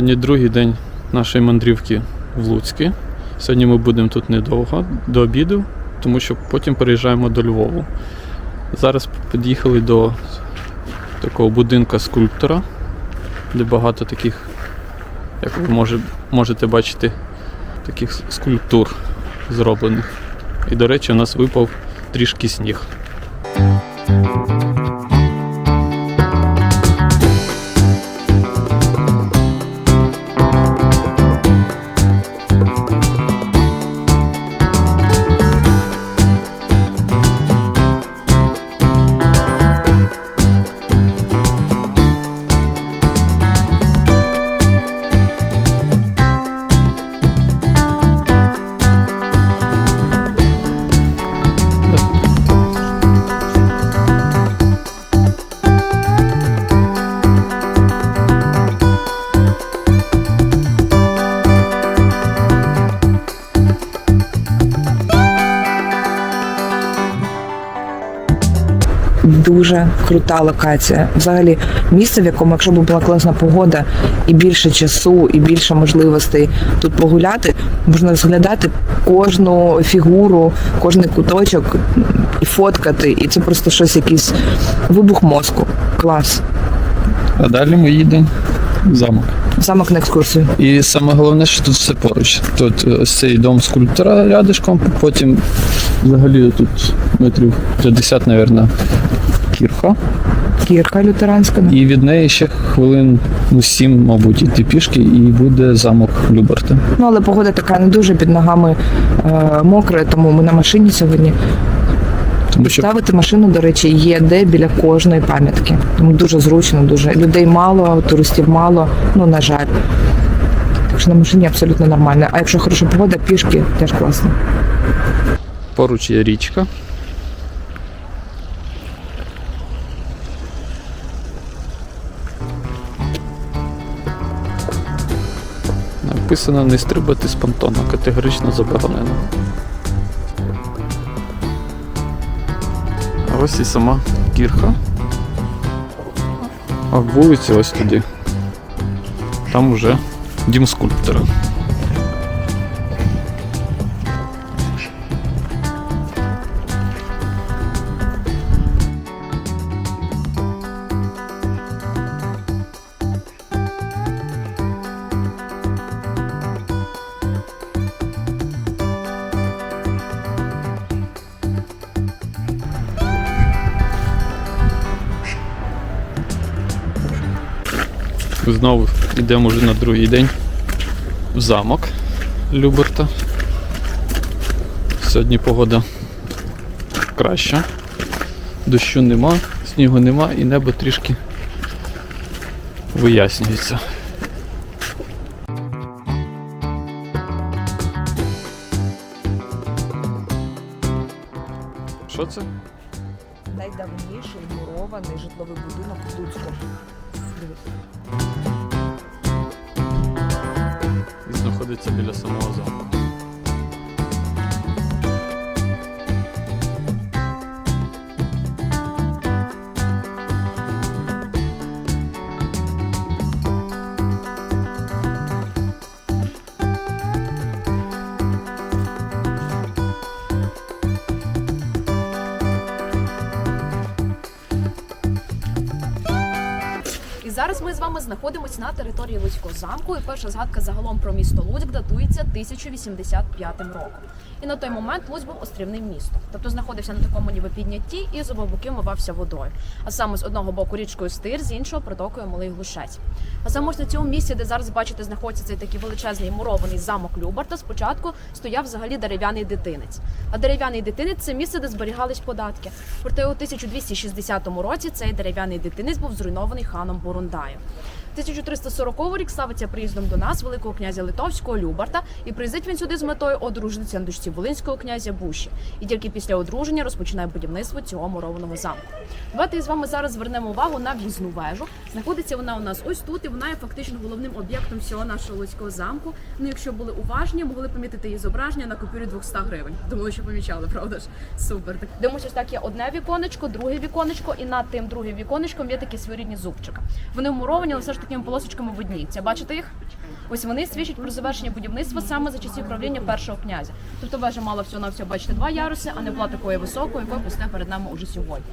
Сьогодні другий день нашої мандрівки в Луцькі. Сьогодні ми будемо тут недовго, до обіду, тому що потім переїжджаємо до Львову. Зараз під'їхали до такого будинка скульптора, де багато таких, як ви може, можете бачити, таких скульптур зроблених. І, до речі, у нас випав трішки сніг. Дуже крута локація. Взагалі, місце, в якому, якщо б була класна погода і більше часу, і більше можливостей тут погуляти, можна розглядати кожну фігуру, кожний куточок і фоткати. І це просто щось, якийсь вибух мозку. Клас. А далі ми їдемо в замок. Замок на екскурсію. І саме головне, що тут все поруч. Тут е, ось цей дом скульптора рядишком, потім взагалі тут метрів 50, мабуть, кірха. Кірка лютеранська. І від неї ще хвилин ну, 7, мабуть, іти пішки, і буде замок Люберта. Ну але погода така не дуже під ногами е, мокра, тому ми на машині сьогодні. Тому що Ставити машину, до речі, є де біля кожної пам'ятки. Тому дуже зручно, дуже людей мало, туристів мало, ну на жаль. Так що на машині абсолютно нормально. А якщо хороша погода, пішки теж класно. поруч є річка. Написано не стрибати з понтона, категорично заборонено. А ось і сама кірха. А вулиця ось туди. Там уже дім скульптора. Знову йдемо вже на другий день в замок Люберта. Сьогодні погода краща. Дощу нема, снігу нема і небо трішки вияснюється. Що це? Найдавніший мурований житловий будинок в Луцьку. І знаходиться біля самого замку. Зараз ми з вами знаходимося на території Луцького замку. І перша згадка загалом про місто Луцьк датується 1085 роком. І на той момент Луцьк був острівним містом, тобто знаходився на такому ніби піднятті і з обох боків мивався водою. А саме з одного боку річкою Стир, з іншого протокою Малий Глушець. А саме ось на цьому місці, де зараз бачите, знаходиться цей такий величезний мурований замок Любарта. Спочатку стояв взагалі дерев'яний дитинець. А дерев'яний дитинець це місце, де зберігались податки. Проте у 1260 році цей дерев'яний дитинець був зруйнований ханом Бурундаю. 1340 рік славиться приїздом до нас великого князя Литовського Любарта, і приїздить він сюди з метою одружитися на дочці волинського князя Буші. І тільки після одруження розпочинає будівництво цього мурованого замку. Давайте з вами зараз звернемо увагу на в'їзну вежу. Знаходиться вона у нас ось тут, і вона є фактично головним об'єктом всього нашого Луцького замку. Ну, якщо були уважні, могли помітити її зображення на купюрі 200 гривень. Думаю, що помічали, правда ж? Супер. Дивимося, так є одне віконечко, друге віконечко, і над тим другим віконечком є такі своєрідні зубчика. Вони вмуровані, але все ж такими полосочками видніються. Бачите їх? Ось вони свідчать про завершення будівництва саме за часів правління першого князя. Тобто вежа мала всього на всього, бачите, два яруси, а не була такою високою, якою постає перед нами уже сьогодні.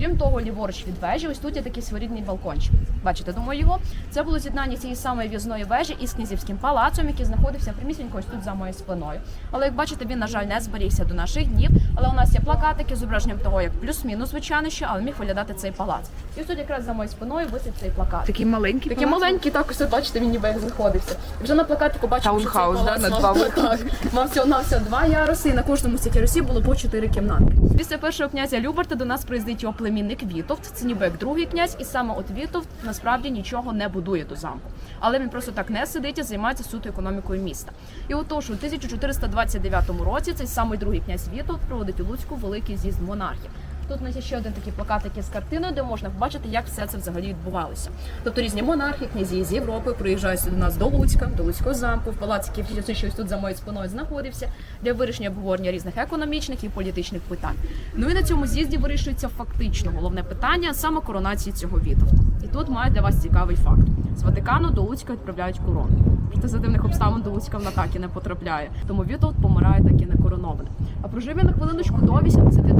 Крім того, ліворуч від вежі, ось тут є такий своєрідний балкончик. Бачите, думаю, його це було з'єднання цієї самої в'їзної вежі із князівським палацом, який знаходився прямісінько ось тут за моєю спиною. Але як бачите, він на жаль не зберігся до наших днів. Але у нас є плакатики з зображенням того, як плюс-мінус, звичайно, що але міг виглядати цей палац. І ось тут якраз за моєю спиною висить цей плакат. Такий маленький. Такі маленькі, так ось бачите, він ніби як знаходився. І вже на плакатику бачимо, що цей Таунхаус, да, на мав- два так, мав всього на всього два яруси, і на кожному з цих ярусів було по чотири кімнати. Після першого князя Люберта до нас приїздить його племінник Вітовт. Це ніби як другий князь, і саме от Вітовт насправді нічого не будує до замку. Але він просто так не сидить і займається суто економікою міста. І отож, у 1429 році цей самий другий князь Вітовт проводить у Луцьку великий з'їзд монархів. Тут у нас є ще один такий плакатик із картиною, де можна побачити, як все це взагалі відбувалося. Тобто різні монархи, князі з Європи приїжджають до нас до Луцька, до Луцького замку, в палаці, який щось тут за моєю спиною знаходився, для вирішення обговорення різних економічних і політичних питань. Ну і на цьому з'їзді вирішується фактично головне питання саме коронації цього Вітовта. І тут маю для вас цікавий факт: з Ватикану до Луцька відправляють корону. Проте за дивних обставин до Луцька вона так і не потрапляє. Тому Вітовт помирає так і не коронований. А прожив він на хвилиночку до 82 років. А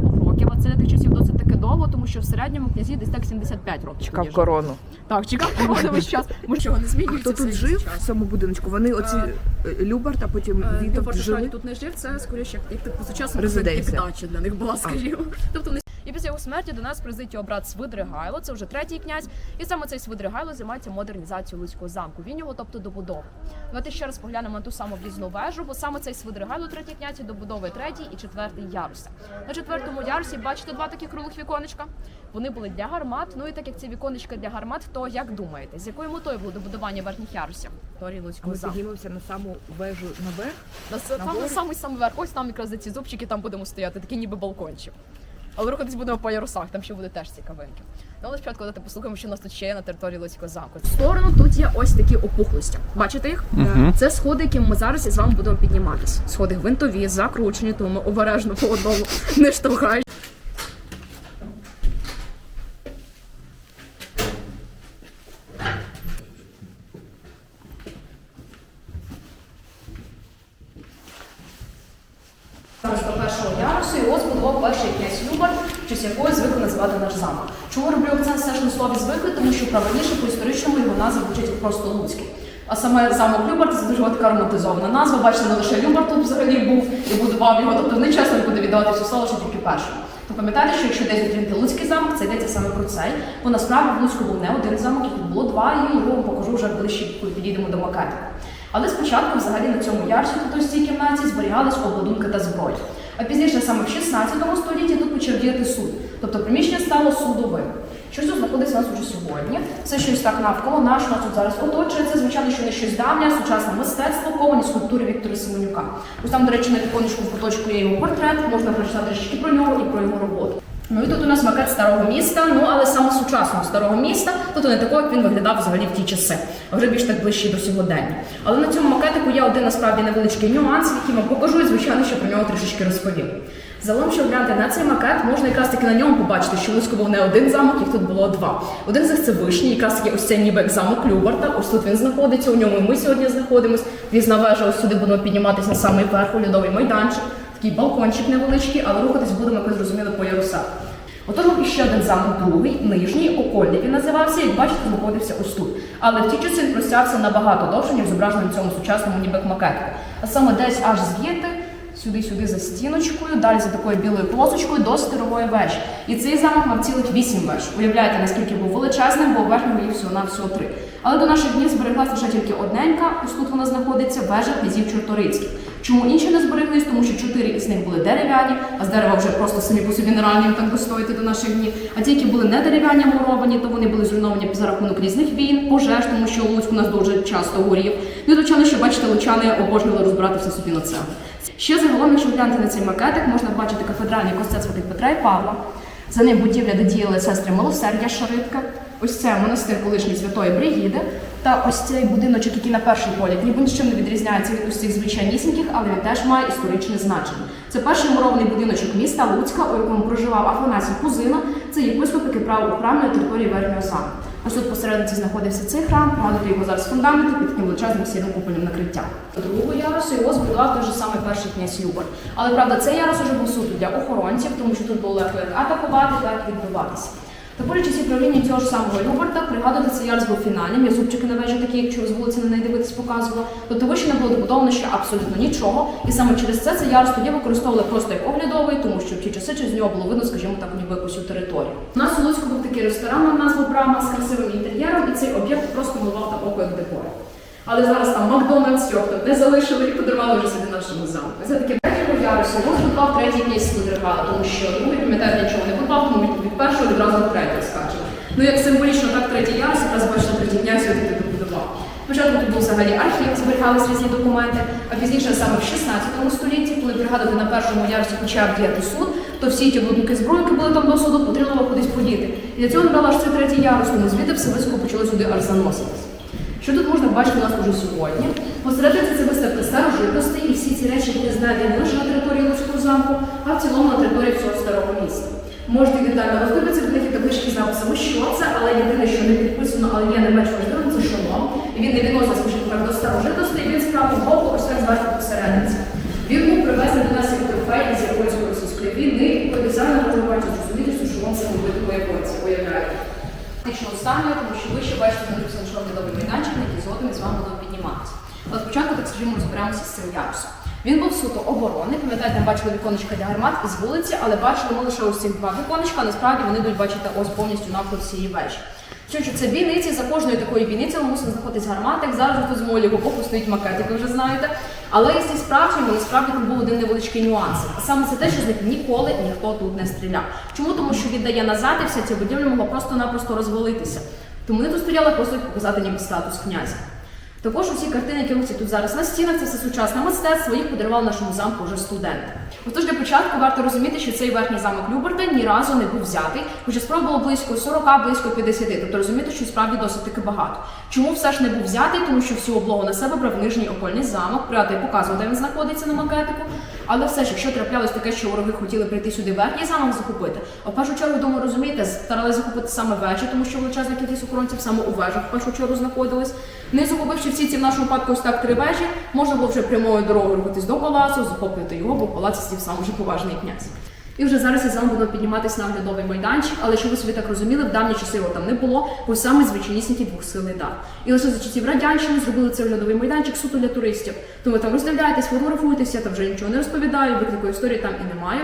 це для тих часів досить таки довго, тому що в середньому князі десь так 75 років. Чекав тоді жили. корону. Так, чекав корону весь час. Ми чого не змінюється. Хто тут жив час. в цьому будиночку? Вони оці Е, е, Любарт, а потім Е, Вітовт жили. Любарт тут не жив, це скоріше як, як типу сучасна як дача для них була, скажімо. Тобто вони і після його смерті до нас приїздить його брат Свидригайло, це вже третій князь. І саме цей Свидригайло займається модернізацією Луцького замку. Він його, тобто, добудовує. Давайте ще раз поглянемо на ту саму в'їзну вежу, бо саме цей Свидригайло, третій князь, добудовує третій і четвертий яруси. На четвертому ярусі бачите два таких круглих віконечка. Вони були для гармат. Ну і так як ці віконечка для гармат, то як думаєте, з якою метою було добудування верхніх ярусів теорії Луцького замку? на саму вежу наверх. На на самий самий верх. Ось там якраз за ці зубчики там будемо стояти, такі ніби балкончик. Але рухатись будемо по ярусах, там ще буде теж цікавинки. Ну, але спочатку давайте послухаємо, що у нас тут ще є на території Луцького замку. В сторону тут є ось такі опухлості. Бачите їх? Мгм. Це сходи, якими ми зараз із вами будемо підніматись. Сходи гвинтові, закручені, тому ми обережно по одному не штовхають. Зараз до першого ярусу його збудував перший князь Любар, в честь якої звикли називати наш замок. Чому роблю акцент все ж на слові звикли? Тому що правильніше по історичному його назва звучить як просто Луцький. А саме замок Любар це дуже така романтизована назва. Бачите, не лише Любар тут взагалі був і будував його, тобто не чесно буде віддавати всю славу, що тільки першому. То пам'ятайте, що якщо десь зустрінете Луцький замок, це йдеться саме про цей. Бо насправді в Луцьку був не один замок, тут було два, і його вам покажу вже ближче, коли підійдемо до макету. Але спочатку, взагалі, на цьому ярсі, ось цій кімнаті, зберігались обладунки та зброя. А пізніше, саме в 16 столітті, тут почав діяти суд. Тобто приміщення стало судовим. Що тут знаходиться у нас уже сьогодні? Це щось так навколо наш нас тут зараз оточує. Це, звичайно, що не щось давнє, сучасне мистецтво, ковані скульптури Віктора Семенюка. Ось там, до речі, на віконечку в куточку є його портрет, можна прочитати трішки про нього і про його роботу. Ну і тут у нас макет старого міста, ну але саме сучасного старого міста, тобто не такого, як він виглядав взагалі в ті часи, а вже більш так ближче до сьогодення. Але на цьому макетику є один насправді невеличкий нюанс, який вам покажу, і звичайно, що про нього трішечки розповім. Загалом, що глянути на цей макет, можна якраз таки на ньому побачити, що Луцьку був не один замок, їх тут було два. Один з них це вишній, якраз таки ось це ніби як замок Любарта. Ось тут він знаходиться, у ньому ми сьогодні знаходимось. Візна вежа, ось сюди будемо підніматися на самий верх, льодовий майданчик. Такий балкончик невеличкий, але рухатись будемо, як ви зрозуміли, по ярусах. Ото був іще один замок другий, нижній, окольний він називався, як бачите, знаходився ось тут. Але в ті часи він простягся набагато довше, ніж зображено в цьому сучасному ніби макетку. А саме десь аж звідти, сюди-сюди за стіночкою, далі за такою білою полосочкою до стерової вежі. І цей замок мав цілих вісім веж. Уявляєте, наскільки був величезним, бо верхнього їх всього на всього три. Але до наших днів збереглася лише тільки одненька, ось тут вона знаходиться, вежа князів Чорторицьких. Чому інші не збереглись? Тому що чотири із них були дерев'яні, а з дерева вже просто самі по собі нереальні так достояти до наших днів. А ті, які були не дерев'яні, муровані, то вони були зруйновані за рахунок різних війн, пожеж, тому що Луцьк у нас дуже часто горів. Ну звичайно, що бачите, лучани обожнювали розбирати все собі на це. Ще загалом, якщо глянути на цей макетик, можна бачити кафедральний костець святих Петра і Павла. За ним будівля, де діяли сестри милосердя Шаритка. Ось це монастир колишньої святої Бригіди. Та ось цей будиночок, який на перший погляд ніби нічим не відрізняється від усіх звичайнісіньких, але він теж має історичне значення. Це перший мурований будиночок міста Луцька, у якому проживав Афанасій Кузина. Це єпископ, який правив у храмі на території Верхнього замку. Ось тут посередині знаходився цей храм, пригадуєте його зараз фундаменти під таким величезним сірим куполем накриття. До другого ярусу його збудував той же самий перший князь Любар. Але правда, цей ярус уже був суто для охоронців, тому що тут було легко як атакувати, так і відбиватися. Часів правління цього ж самого Люберта, пригадуйте, цей ярус був фінальним, є зубчики на вежі такі, якщо з вулиці на неї дивитись, показувала. Тобто вище не було добудовано ще абсолютно нічого. І саме через це цей ярус тоді використовували просто як оглядовий, тому що в ті часи через нього було видно, скажімо так, ніби усю територію. У нас у Луцьку був такий ресторан на назву Брама з красивим інтер'єром, і цей об'єкт просто милував там око як декор. Але зараз там Макдональдс, його не залишили і подарували вже собі нашому замку. Це таке третього ярусу. Його третій князь Слудригала, тому що другий, пам'ятаєте, нічого не будував, тому від, першого відразу до третього скачемо. Ну як символічно, так третій ярус, якраз бачите, третій князь його таки добудував. Спочатку тут був взагалі архів, зберігались різні документи, а пізніше саме в 16 столітті, коли пригадувати на першому ярусі почав діяти суд, то всі ті блудники зброї, які були там до суду, потрібно було кудись подіти. І для цього набрала аж цей третій ярус, тому звідти все високо почали сюди аж заноситись. Що тут можна бачити у нас уже сьогодні? Посередині це виставка старожитностей, і всі ці речі були знайдені не лише на території Луцького замку, а в цілому на території всього старого міста. Можете детально роздивитися в такі таблички з написами, що це, але єдине, що не підписано, але є не менш важливим, це шолом. Він не відносить, скажімо так, до старожитностей, він справді боку ось так зверху посередині. Він був привезений до нас як трофей із японсько-російської війни, і по дизайну можна бачити, зрозуміти, що шолом це робити по японці, уявляєте. Фактично стану, тому що ви ще бачите знаходився наш новий майданчик, який згодом з вами будемо підніматися. Але спочатку, так скажімо, розберемося з цим ярусом. Він був суто оборонний, пам'ятаєте, ми бачили віконечка для гармат із вулиці, але бачили ми лише ось цих два віконечка, насправді вони будуть бачити ось повністю навколо цієї вежі. Що що це бійниці, за кожною такою бійницею мусить знаходитись гарматик, зараз тут з молі боку стоїть макет, як ви вже знаєте. Але якщо справжніми, насправді там був один невеличкий нюанс. Саме це те, що з них ніколи ніхто тут не стріляв. Чому? Тому що віддає назад і вся ця будівля могла просто-напросто розвалитися. Тому вони тут стояли просто показати ніби статус князя. Також усі картини, які тут зараз на стінах, це все сучасне мистецтво, їх подарував нашому замку вже студенти. Отож для початку варто розуміти, що цей верхній замок Люберта ні разу не був взятий, хоча справ було близько 40, близько 50, тобто розуміти, що справді досить таки багато. Чому все ж не був взятий? Тому що всю облогу на себе брав нижній окольний замок, прияти показував, де він знаходиться на макетику. Але все ж, якщо траплялось таке, що вороги хотіли прийти сюди верхній замок захопити, а в першу чергу, думаю, розумієте, старалися захопити саме вежі, тому що величезна кількість охоронців саме у вежах в першу чергу знаходились. Не захопивши всі ці в нашому випадку ось так три вежі, можна було вже прямою дорогою рухатись до палацу, захоплювати його, бо палац сів сам вже поважний князь. І вже зараз із вами будемо підніматися на оглядовий майданчик, але щоб ви собі так розуміли, в давні часи його там не було, бо саме звичайнісінький двохсилий дах. І лише за часів радянщини зробили цей оглядовий майданчик суто для туристів. Тому там роздивляєтесь, фотографуєтеся, там вже нічого не розповідаю, такої історії там і немає.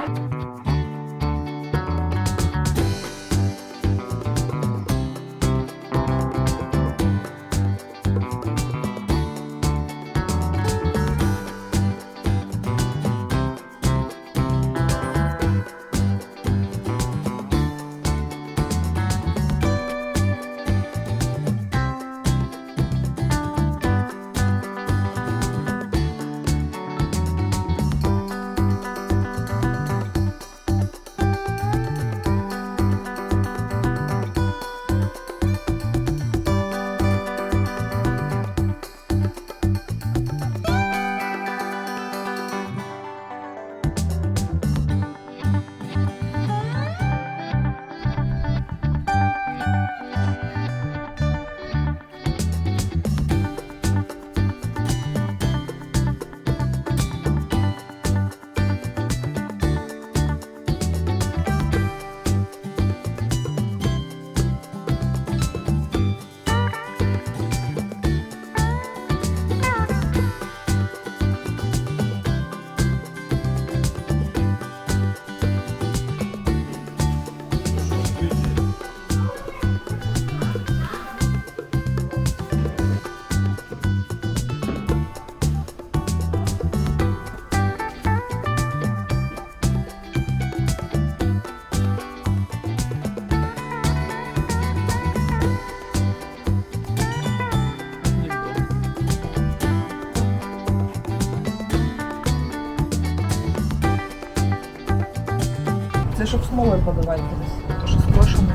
Смолою побивати десь. То що скошено.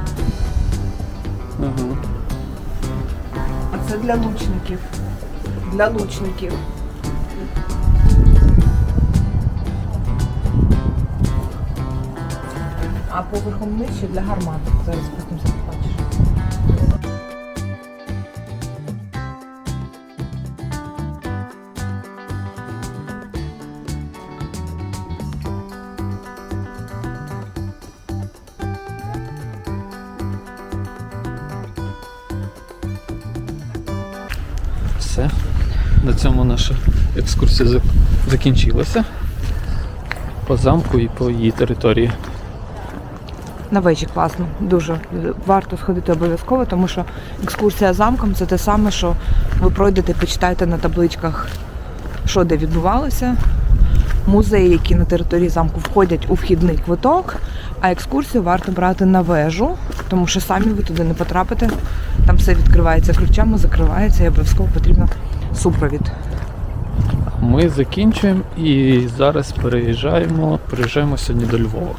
Ага. А це для лучників. Для лучників. А поверхом нижче для гармат. Зараз потім побачиш. Наша екскурсія закінчилася. По замку і по її території. На вежі класно, дуже варто сходити обов'язково, тому що екскурсія замком це те саме, що ви пройдете, почитаєте на табличках, що де відбувалося. Музеї, які на території замку входять у вхідний квиток, а екскурсію варто брати на вежу, тому що самі ви туди не потрапите. Там все відкривається ключами, закривається і обов'язково потрібно супровід. Ми закінчуємо і зараз переїжджаємо, переїжджаємо сьогодні до Львова.